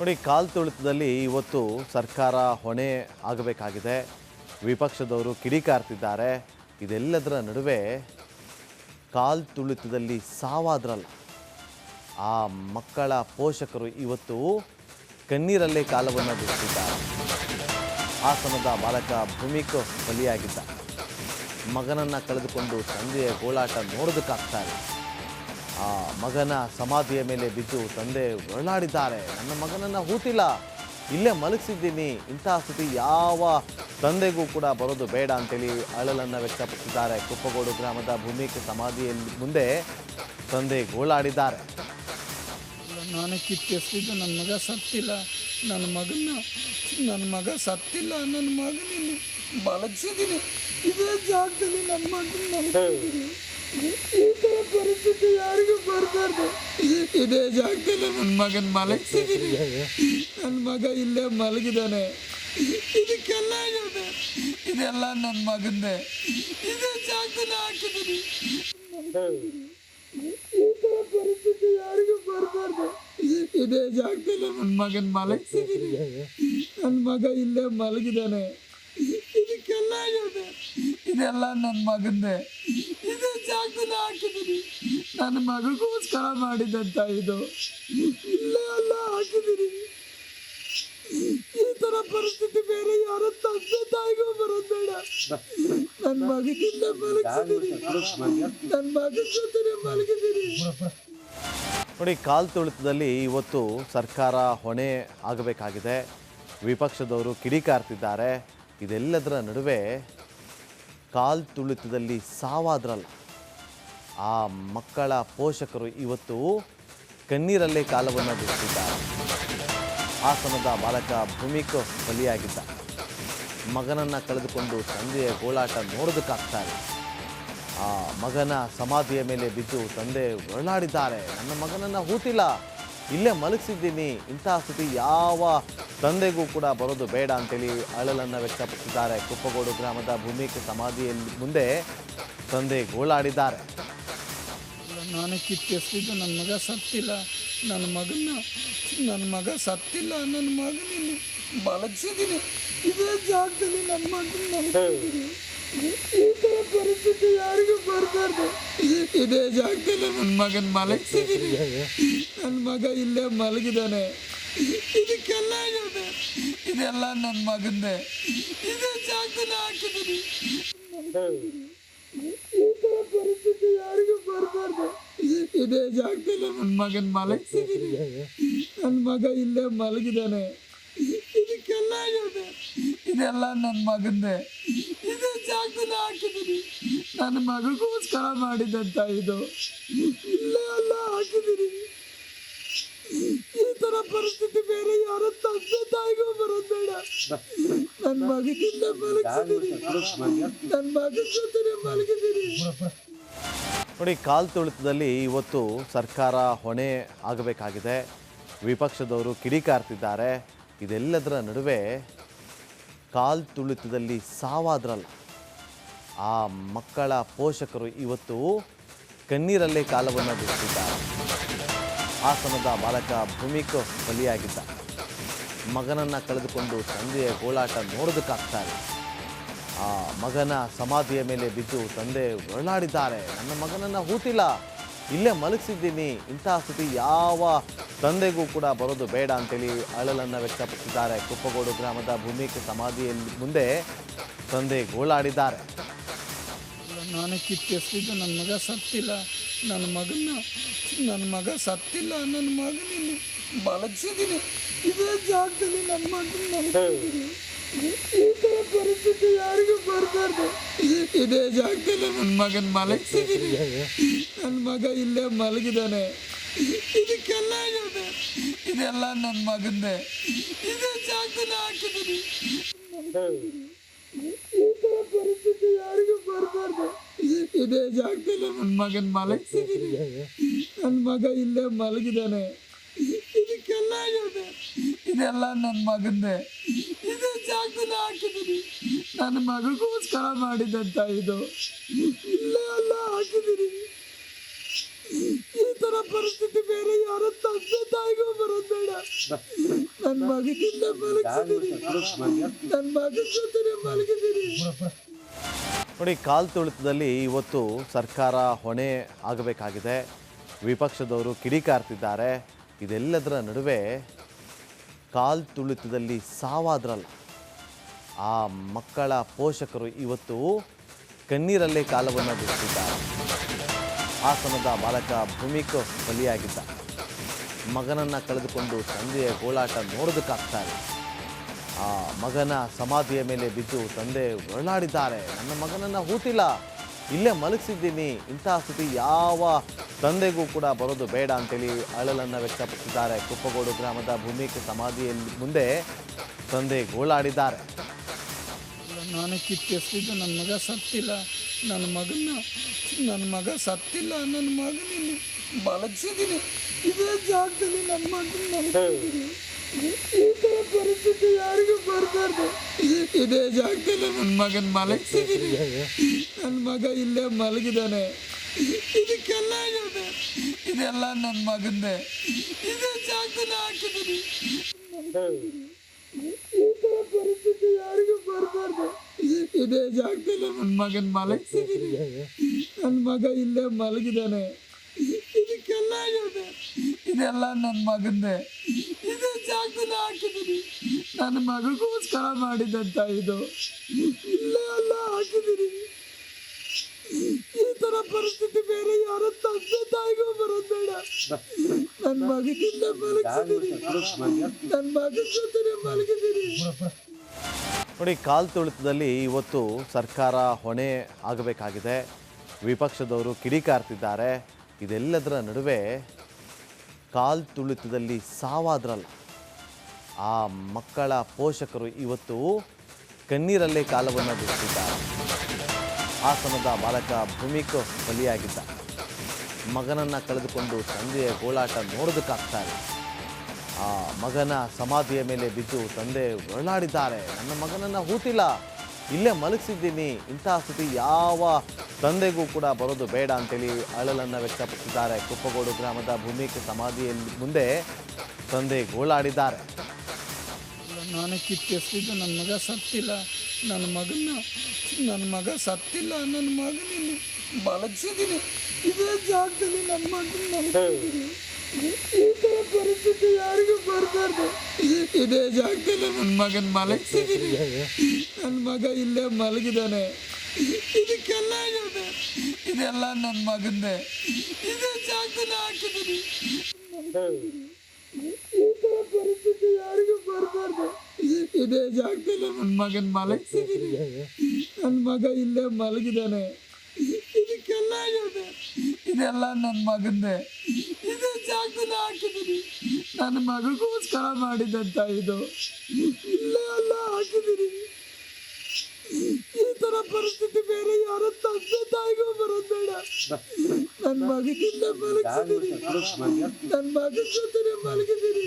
ನೋಡಿ, ಕಾಲ್ ತುಳಿತದಲ್ಲಿ ಇವತ್ತು ಸರ್ಕಾರ ಹೊಣೆ ಆಗಬೇಕಾಗಿದೆ. ವಿಪಕ್ಷದವರು ಕಿಡಿಕಾರ್ತಿದ್ದಾರೆ. ಇದೆಲ್ಲದರ ನಡುವೆ ಕಾಲ್ ತುಳಿತದಲ್ಲಿ ಸಾವಾದ್ರಲ್ಲ. ಆ ಮಕ್ಕಳ ಪೋಷಕರು ಇವತ್ತು ಕಣ್ಣೀರಲ್ಲೇ ಕಾಲವನ್ನು ಬಿಡಿಸಿದ್ದಾರೆ ಹಾಸನದ ಬಾಲಕ ಭೂಮಿಕ ಬಲಿಯಾಗಿದ್ದ. ಮಗನನ್ನು ಕಳೆದುಕೊಂಡು ತಂದೆಯ ಗೋಳಾಟ ನೋಡೋದಕ್ಕಾಗ್ತಾ ಇಲ್ಲ. ಆ ಮಗನ ಸಮಾಧಿಯ ಮೇಲೆ ಬಿದ್ದು ತಂದೆ ಒರಳಾಡಿದ್ದಾರೆ. ನನ್ನ ಮಗನನ್ನು ಹೂತಿಲ್ಲ. ಇಲ್ಲೇ ಮಲಗಿಸಿದ್ದೀನಿ. ಇಂತಹ ಸ್ಥಿತಿ ಯಾವ ತಂದೆಗೂ ಕೂಡ ಬರೋದು ಬೇಡ ಅಂತೇಳಿ ಅಳಲನ್ನು ವ್ಯಕ್ತಪಡಿಸಿದ್ದಾರೆ. ಕುಪ್ಪಗೋಡು ಗ್ರಾಮದ ಭೂಮಿಕೆ ಸಮಾಧಿಯಲ್ಲಿ ಮುಂದೆ ತಂದೆ ಗೋಳಾಡಿದ್ದಾರೆ. ನಾನು ಕಿತ್ತೆಸ್ತಿದ್ದು ನನ್ನ ಮಗ ಸತ್ತಿಲ್ಲ. ನನ್ನ ಮಗನ ನನ್ನ ಮಗ ಸತ್ತಿಲ್ಲ. ನನ್ನ ಮಗನಲ್ಲಿ ಮಲಗಿಸಿದ್ದೀನಿ. ಇದೇ ಜಾಗದಲ್ಲಿ ನನ್ನ ಮಗನ ಈ ಪರಿಸ್ಥಿತಿ ಯಾರಿಗೂ ಬರಬಾರ್ದು ಇದೇ ಜಾಗದಲ್ಲಿ ನನ್ನ ಮಗನ ಮಲಗಿಸಿದ್ದೀನಿ ನನ್ನ ಮಗ ಇಲ್ಲೇ ಮಲಗಿದ್ದಾನೆ ಇದಕ್ಕೆಲ್ಲ ಇದೆ ಇದೆಲ್ಲ ನನ್ನ ಮಗಂದೆ. ಇದೇ ಜಾಗದಲ್ಲಿ ಹಾಕಿದ್ದೀನಿ ಈ ಪರಿಸ್ಥಿತಿ ಯಾರಿಗೂ ಬರಬಾರ್ದು ಇದೇ ಜಾಗದಲ್ಲಿ ನನ್ನ ಮಗನ ಮಲಗಿಸಿದ್ದೀನಿ ನನ್ನ ಮಗ ಇಲ್ಲೇ ಮಲಗಿದ್ದಾನೆ ಇದಕ್ಕೆಲ್ಲ ಇದೆ ಇದೆಲ್ಲ ನನ್ನ ಮಗಂದೆ. ಜಾಗದಲ್ಲಿ ಹಾಕಿದ್ದೀನಿ. ನನ್ನ ಮಗಗೋಸ್ಕರ ಮಾಡಿದಂತ ಇದು. ಇಲ್ಲ ಅಲ್ಲ ಹಾಕಿದ್ದೀನಿ. ಈ ಥರ ಪರಿಸ್ಥಿತಿ ಬೇರೆ ಯಾರ ತಂದೆ ತಾಯಿಗೂ ಬರೋದು ಬೇಡ ನನ್ನ ಮಗನಿಂದ ಮಲಗಿಸಿದ್ದೀನಿ ನನ್ನ ಮಗನ ಜೊತೆ ಮಲಗಿದ್ದೀನಿ. ನೋಡಿ, ಕಾಲ್ ತುಳಿತದಲ್ಲಿ ಇವತ್ತು ಸರ್ಕಾರ ಹೊಣೆ ಆಗಬೇಕಾಗಿದೆ. ವಿಪಕ್ಷದವರು ಕಿಡಿಕಾರ್ತಿದ್ದಾರೆ ಇದೆಲ್ಲದರ ನಡುವೆ ಕಾಲ್ ತುಳಿತದಲ್ಲಿ ಸಾವಾದ್ರಲ್ಲ. ಆ ಮಕ್ಕಳ ಪೋಷಕರು ಇವತ್ತು ಕಣ್ಣೀರಲ್ಲೇ ಕಾಲವನ್ನು ಬಿಟ್ಟಿದ್ದಾರೆ. ಹಾಸನದ ಬಾಲಕ ಭೂಮಿಕ ಬಲಿಯಾಗಿದ್ದ. ಮಗನನ್ನು ಕಳೆದುಕೊಂಡು ತಂದೆಯ ಗೋಳಾಟ ನೋಡೋದಕ್ಕಾಗ್ತಾರೆ ಆ ಮಗನ ಸಮಾಧಿಯ ಮೇಲೆ ಬಿದ್ದು ತಂದೆ ಒರಳಾಡಿದ್ದಾರೆ. ನನ್ನ ಮಗನನ್ನು ಹೂತಿಲ್ಲ. ಇಲ್ಲೇ ಮಲಗಿಸಿದ್ದೀನಿ. ಇಂತಹ ಸ್ಥಿತಿ ಯಾವ ತಂದೆಗೂ ಕೂಡ ಬರೋದು ಬೇಡ ಅಂತೇಳಿ ಅಳಲನ್ನು ವ್ಯಕ್ತಪಡಿಸಿದ್ದಾರೆ. ಕುಪ್ಪಗೋಡು ಗ್ರಾಮದ ಭೂಮಿಕ ಸಮಾಧಿಯಲ್ಲಿ ಮುಂದೆ ತಂದೆ ಗೋಳಾಡಿದ್ದಾರೆ. ನಾನು ಕಿತ್ತೆಸ್ತಿದ್ದು ನನ್ನ ಮಗ ಸತ್ತಿಲ್ಲ. ನನ್ನ ಮಗನ ನನ್ನ ಮಗ ಸತ್ತಿಲ್ಲ. ನನ್ನ ಮಗನಿನ್ನು ಬಳಗಿಸಿದ್ದೀನಿ ಇದೇ ಜಾಗದಲ್ಲಿ ನನ್ನ ಮಗನ ಈ ಥರ ಪರಿಸ್ಥಿತಿ ಯಾರಿಗೂ ಬರಬಾರ್ದು. ಇದೇ ಜಾಗದಲ್ಲಿ ನನ್ನ ಮಗನ ಮಲಗಿಸಿದ್ದೀನಿ. ನನ್ನ ಮಗ ಇಲ್ಲೇ ಮಲಗಿದ್ದಾನೆ. ಇದಕ್ಕೆಲ್ಲ ಇದೆ ಇದೆಲ್ಲ ನನ್ನ ಮಗಂದೆ. ಇದೇ ಜಾಗದಲ್ಲಿ ಹಾಕಿದ್ದೀನಿ. ಯಾರಿಗೂ ಬರಬಾರ್ದು ಇದೇ ಜಾಗದಲ್ಲಿ ನನ್ನ ಮಗನ ಮಲಗಿಸಿದ್ದೀನಿ ನನ್ನ ಮಗ ಇಲ್ಲೇ ಮಲಗಿದ್ದಾನೆ ಇದಕ್ಕೆಲ್ಲ ಇದೆ ಇದೆಲ್ಲ ನನ್ನ ಮಗಂದೆ. ಇದೇ ಜಾಗದಲ್ಲಿ ಹಾಕಿದ್ದೀನಿ ನನ್ನ ಮಗಗೋಸ್ಕರ ಮಾಡಿದಂತ ಇದು. ಇಲ್ಲೇ ಎಲ್ಲ ಹಾಕಿದ್ದೀನಿ ನೋಡಿ, ಕಾಲ್ ತುಳಿತದಲ್ಲಿ ಇವತ್ತು ಸರ್ಕಾರ ಹೊಣೆ ಆಗಬೇಕಾಗಿದೆ. ವಿಪಕ್ಷದವರು ಕಿಡಿಕಾರ್ತಿದ್ದಾರೆ. ಇದೆಲ್ಲದರ ನಡುವೆ ಕಾಲ್ ತುಳಿತದಲ್ಲಿ ಸಾವಾದ್ರಲ್ಲ. ಆ ಮಕ್ಕಳ ಪೋಷಕರು ಇವತ್ತು ಕಣ್ಣೀರಲ್ಲೇ ಕಾಲವನ್ನು ಬಿಡುತ್ತಿದ್ದಾರೆ ಆಸನದ ಬಾಲಕ ಭೂಮಿಕ್ ಬಲಿಯಾಗಿದ್ದ ಮಗನನ್ನು ಕಳೆದುಕೊಂಡು ತಂದೆಯ ಗೋಳಾಟ ನೋಡೋದಕ್ಕಾಗ್ತಾರೆ. ಆ ಮಗನ ಸಮಾಧಿಯ ಮೇಲೆ ಬಿದ್ದು ತಂದೆ ಒರಳಾಡಿದ್ದಾರೆ. ನನ್ನ ಮಗನನ್ನು ಹೂತಿಲ್ಲ. ಇಲ್ಲೇ ಮಲಗಿಸಿದ್ದೀನಿ. ಇಂತಹ ಸ್ಥಿತಿ ಯಾವ ತಂದೆಗೂ ಕೂಡ ಬರೋದು ಬೇಡ ಅಂತೇಳಿ ಅಳಲನ್ನು ವ್ಯಕ್ತಪಡಿಸಿದ್ದಾರೆ. ಕುಪ್ಪಗೋಡು ಗ್ರಾಮದ ಭೂಮಿಕೆ ಸಮಾಧಿಯಲ್ಲಿ ಮುಂದೆ ತಂದೆ ಗೋಳಾಡಿದ್ದಾರೆ. ನಾನು ಕಿತ್ತೆಸ್ತಿದ್ದು ನನ್ನ ಮಗ ಸತ್ತಿಲ್ಲ. ನನ್ನ ಮಗನ ನನ್ನ ಮಗ ಸತ್ತಿಲ್ಲ. ನನ್ನ ಮಗನನ್ನು ಮಲಗಿಸಿದ್ದೀನಿ ಇದೇ ಜಾಗದಲ್ಲಿ ನನ್ನ ಮಗನ ಈ ಥರ ಪರಿಸ್ಥಿತಿ ಯಾರಿಗೂ ಬರಬಾರ್ದು. ಇದೇ ಜಾಗದಲ್ಲಿ ನನ್ನ ಮಗನ ಮಲಗಿಸಿದ್ದೀನಿ ನನ್ನ ಮಗ ಇಲ್ಲೇ ಮಲಗಿದ್ದಾನೆ ಇದಕ್ಕೆಲ್ಲ ಇದೆ ಇದೆಲ್ಲ ನನ್ನ ಮಗಂದೆ. ಇದೇ ಜಾಗದಲ್ಲಿ ಹಾಕಿದ್ದೀನಿ ಈ ಥರ ಪರಿಸ್ಥಿತಿ ಯಾರಿಗೂ ಬರಬಾರ್ದು. ಇದೇ ಜಾಗದಲ್ಲಿ ನನ್ನ ಮಗನ ಮಲಗಿಸಿದ್ದೀನಿ ನನ್ನ ಮಗ ಇಲ್ಲೇ ಇದೆ ಇದೆಲ್ಲ ನನ್ನ ಮಗಂದೆ. ಇದೇ ಜಾಗದಲ್ಲಿ ಹಾಕಿದ್ದೀನಿ. ನನ್ನ ಮಗಗೋಸ್ಕರ ಮಾಡಿದಂತ ಇದು. ಇಲ್ಲೇ ಎಲ್ಲ ಹಾಕಿದ್ದೀನಿ. ಈ ಥರ ಪರಿಸ್ಥಿತಿ ಬೇರೆ ಯಾರ ತಂದೆ ತಾಯಿಗೂ ಬರೋದು ಬೇಡ ನನ್ನ ಮಗನಿಂದ ಮಲಗಿಸಿದ್ದೀನಿ ನನ್ನ ಮಗನ ಜೊತೆ ಮಲಗಿದ್ದೀನಿ. ನೋಡಿ, ಕಾಲ್ ತುಳಿತದಲ್ಲಿ ಇವತ್ತು ಸರ್ಕಾರ ಹೊಣೆ ಆಗಬೇಕಾಗಿದೆ. ವಿಪಕ್ಷದವರು ಕಿಡಿಕಾರ್ತಿದ್ದಾರೆ. ಇದೆಲ್ಲದರ ನಡುವೆ ಕಾಲ್ ತುಳಿತದಲ್ಲಿ ಸಾವಾದ್ರಲ್ಲ. ಆ ಮಕ್ಕಳ ಪೋಷಕರು ಇವತ್ತು ಕಣ್ಣೀರಲ್ಲೇ ಕಾಲವನ್ನು ಬಿಡಿಸಿದ್ದಾರೆ ಹಾಸನದ ಬಾಲಕ ಭೂಮಿಕ ಬಲಿಯಾಗಿದ್ದ. ಮಗನನ್ನು ಕಳೆದುಕೊಂಡು ತಂದೆಯ ಗೋಳಾಟ ನೋಡೋದಕ್ಕಾಗ್ತಾ ಆ ಮಗನ ಸಮಾಧಿಯ ಮೇಲೆ ಬಿದ್ದು ತಂದೆ ಒರಳಾಡಿದ್ದಾರೆ. ನನ್ನ ಮಗನನ್ನು ಹೂತಿಲ್ಲ. ಇಲ್ಲೇ ಮಲಗಿಸಿದ್ದೀನಿ. ಇಂತಹ ಸ್ಥಿತಿ ಯಾವ ತಂದೆಗೂ ಕೂಡ ಬರೋದು ಬೇಡ ಅಂತೇಳಿ ಅಳಲನ್ನು ವ್ಯಕ್ತಪಡಿಸಿದ್ದಾರೆ. ಕುಪ್ಪಗೋಡು ಗ್ರಾಮದ ಭೂಮಿಕೆ ಸಮಾಧಿಯಲ್ಲಿ ಮುಂದೆ ತಂದೆ ಗೋಳಾಡಿದ್ದಾರೆ. ನಾನು ಕಿತ್ತೆಸ್ತಿದ್ದು ನನ್ನ ಮಗ ಸತ್ತಿಲ್ಲ. ನನ್ನ ಮಗನ ನನ್ನ ಮಗ ಸತ್ತಿಲ್ಲ. ನನ್ನ ಮಗನಿನ್ನು ಬಳಗಿಸಿದ್ದೀನಿ ಇದೇ ಜಾಗದಲ್ಲಿ ನನ್ನ ಮಗನ ಈ ಥರ ಪರಿಸ್ಥಿತಿ ಯಾರಿಗೂ ಬರಬಾರ್ದು. ಇದೇ ಜಾಗದಲ್ಲಿ ನನ್ನ ಮಗನ ಮಲಗಿಸಿದ್ದೀನಿ. ನನ್ನ ಮಗ ಇಲ್ಲೇ ಮಲಗಿದ್ದಾನೆ. ಇದಕ್ಕೆಲ್ಲ ಇದೆ ಇದೆಲ್ಲ ನನ್ನ ಮಗಂದೆ. ಇದೇ ಜಾಗದಲ್ಲಿ ಹಾಕಿದ್ದೀನಿ. ಈ ಪರಿಸ್ಥಿತಿ ಯಾರಿಗೂ ಬರಬಾರ್ದು. ಇದೇ ಜಾಗದಲ್ಲಿ ನನ್ನ ಮಗನ ಮಲಗಿಸಿದ್ದೀನಿ. ನನ್ನ ಮಗ ಇಲ್ಲೇ ಮಲಗಿದ್ದಾನೆ. ಇದಕ್ಕೆಲ್ಲ ಇದೆ ಇದೆಲ್ಲ ನನ್ನ ಮಗಂದೆ. ಇದೇ ಜಾಗದಲ್ಲಿ ಹಾಕಿದ್ದೀನಿ. ನನ್ನ ಮಗಗೋಸ್ಕರ ಮಾಡಿದಂತ ಇದು. ಇಲ್ಲೇ ಎಲ್ಲ ಹಾಕಿದ್ದೀನಿ. ಈ ಪರಿಸ್ಥಿತಿ ಬೇರೆ ಯಾರ ತಂದೆ ತಾಯಿಗೂ ಬರಬೇಡ ನನ್ ನನ್ನ ಮಗನಿಂದ ಮಲಗಿಸಿದ್ದೀನಿ ನನ್ನ ಮಗನ ಜೊತೆ ಮಲಗಿದ್ದೀನಿ. ನೋಡಿ ಕಾಲ್ ತುಳಿತದಲ್ಲಿ ಇವತ್ತು ಸರ್ಕಾರ ಹೊಣೆ ಆಗಬೇಕಾಗಿದೆ. ವಿಪಕ್ಷದವರು ಕಿಡಿಕಾರ್ತಿದ್ದಾರೆ. ಇದೆಲ್ಲದರ ನಡುವೆ ಕಾಲ್ ತುಳಿತದಲ್ಲಿ ಸಾವಾದ್ರಲ್ಲ. ಆ ಮಕ್ಕಳ ಪೋಷಕರು ಇವತ್ತು ಕಣ್ಣೀರಲ್ಲೇ ಕಾಲವನ್ನು ಬಿಟ್ಟಿದ್ದಾರೆ. ಹಾಸನದ ಬಾಲಕ ಭೂಮಿಕ ಬಲಿಯಾಗಿದ್ದ. ಮಗನನ್ನು ಕಳೆದುಕೊಂಡು ತಂದೆಯ ಗೋಳಾಟ ನೋಡೋದಕ್ಕಾಗ್ತಾ ಆ ಮಗನ ಸಮಾಧಿಯ ಮೇಲೆ ಬಿದ್ದು ತಂದೆ ಒರಳಾಡಿದ್ದಾರೆ. ನನ್ನ ಮಗನನ್ನು ಹೂತಿಲ್ಲ. ಇಲ್ಲೇ ಮಲಗಿಸಿದ್ದೀನಿ. ಇಂತಹ ಸ್ಥಿತಿ ಯಾವ ತಂದೆಗೂ ಕೂಡ ಬರೋದು ಬೇಡ ಅಂತೇಳಿ ಅಳಲನ್ನು ವ್ಯಕ್ತಪಡಿಸಿದ್ದಾರೆ. ಕುಪ್ಪಗೋಡು ಗ್ರಾಮದ ಭೂಮಿಕ ಸಮಾಧಿಯಲ್ಲಿ ಮುಂದೆ ತಂದೆ ಗೋಳಾಡಿದ್ದಾರೆ. ನಾನು ಕಿತ್ತೆಸ್ತಿದ್ದು ನನ್ನ ಮಗ ಸತ್ತಿಲ್ಲ. ನನ್ನ ಮಗನ ನನ್ನ ಮಗ ಸತ್ತಿಲ್ಲ. ನನ್ನ ಮಗನಿನ್ನು ಬಳಗಿಸಿದ್ದೀನಿ ಇದೇ ಜಾಗದಲ್ಲಿ ನನ್ನ ಮಗನ ಈ ಥರ ಪರಿಸ್ಥಿತಿ ಯಾರಿಗೂ ಬರಬಾರ್ದು. ಇದೇ ಜಾಗದಲ್ಲಿ ನನ್ನ ಮಗನ ಮಲಗಿಸಿದ್ದೀನಿ. ನನ್ನ ಮಗ ಇಲ್ಲೇ ಮಲಗಿದ್ದಾನೆ. ಇದಕ್ಕೆಲ್ಲ ಇದೆ ಇದೆಲ್ಲ ನನ್ನ ಮಗಂದೆ. ಇದೇ ಜಾಗದಲ್ಲಿ ಹಾಕಿದ್ದೀನಿ. ಈ ಥರ ಪರಿಸ್ಥಿತಿ ಯಾರಿಗೂ ಬರಬಾರ್ದು. ಇದೇ ಜಾಗದಲ್ಲಿ ನನ್ನ ಮಗನ ಮಲಗಿಸಿದ್ದೀನಿ ನನ್ನ ಮಗ ಇಲ್ಲೇ ಮಲಗಿದ್ದಾನೆ ಇದಕ್ಕೆಲ್ಲ ಇದೆ. ಇದೆಲ್ಲ ನನ್ನ ಮಗಂದೆ. ಇದೇ ಜಾಗದಲ್ಲಿ ಹಾಕಿದ್ದೀನಿ ನನ್ನ ಮಗಗೋಸ್ಕರ ಮಾಡಿದ್ದಂತ ಇದು. ಇಲ್ಲೇ, ಎಲ್ಲ ಹಾಕಿದ್ದೀನಿ ಈ ಥರ ಪರಿಸ್ಥಿತಿ ಬೇರೆ ಯಾರ ತಂದೆ ತಾಯಿಗೂ ಬರೋದು ನನ್ನ ಮಗನಿಂದ ಮಲಗಿಸಿದ್ದೀನಿ ನನ್ನ ಮಗನ ಜೊತೆ ಮಲಗಿದ್ದೀನಿ